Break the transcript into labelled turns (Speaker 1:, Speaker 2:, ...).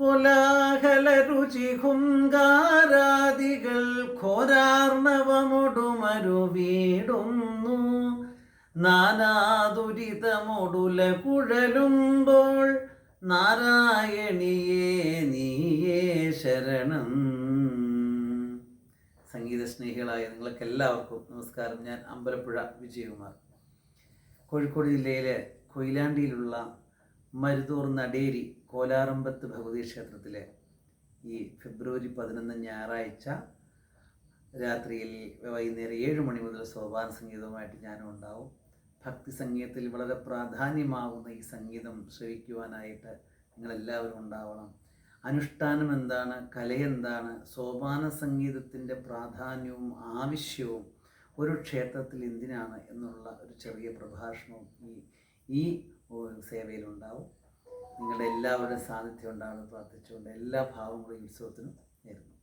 Speaker 1: കൊലാഹല രുചി ഹുങ്കാരാദികൾ ഘോരാർണവമൊടുമരു വീടുന്നു നാനാദുരിതമൊടുല കുഴലുമ്പോൾ നാരായണിയേ നീയേ ശരണം. സംഗീത സ്നേഹികളായ നിങ്ങൾക്ക് എല്ലാവർക്കും നമസ്കാരം. ഞാൻ അമ്പലപ്പുഴ വിജയകുമാർ. കോഴിക്കോട് ജില്ലയിലെ കൊയിലാണ്ടിയിലുള്ള മരുതൂർ നടേരി കോലാറമ്പത്ത് ഭഗവതി ക്ഷേത്രത്തിലെ ഈ ഫെബ്രുവരി പതിനൊന്ന് ഞായറാഴ്ച രാത്രിയിൽ വൈകുന്നേരം ഏഴ് മണി മുതൽ സോപാന സംഗീതവുമായിട്ട് ഞാനും ഉണ്ടാവും ഭക്തി സംഗീതത്തിൽ വളരെ പ്രാധാന്യമാവുന്ന ഈ സംഗീതം ശ്രവിക്കുവാനായിട്ട് നിങ്ങളെല്ലാവരും ഉണ്ടാവണം. അനുഷ്ഠാനം എന്താണ്? കലയെന്താണ് സോപാന സംഗീതത്തിന്റെ പ്രാധാന്യവും ആവശ്യവും ഒരു ക്ഷേത്രത്തിൽ എന്തിനാണ് എന്നുള്ള ഒരു ചെറിയ പ്രഭാഷണവും ഈ ഈ സേവയിലുണ്ടാവും. നിങ്ങളുടെ എല്ലാവരുടെയും സാന്നിധ്യം ഉണ്ടാകുമെന്ന് പ്രാർത്ഥിച്ചുകൊണ്ട് എല്ലാ ഭാവങ്ങളും ഉത്സവത്തിനും നേരുന്നു.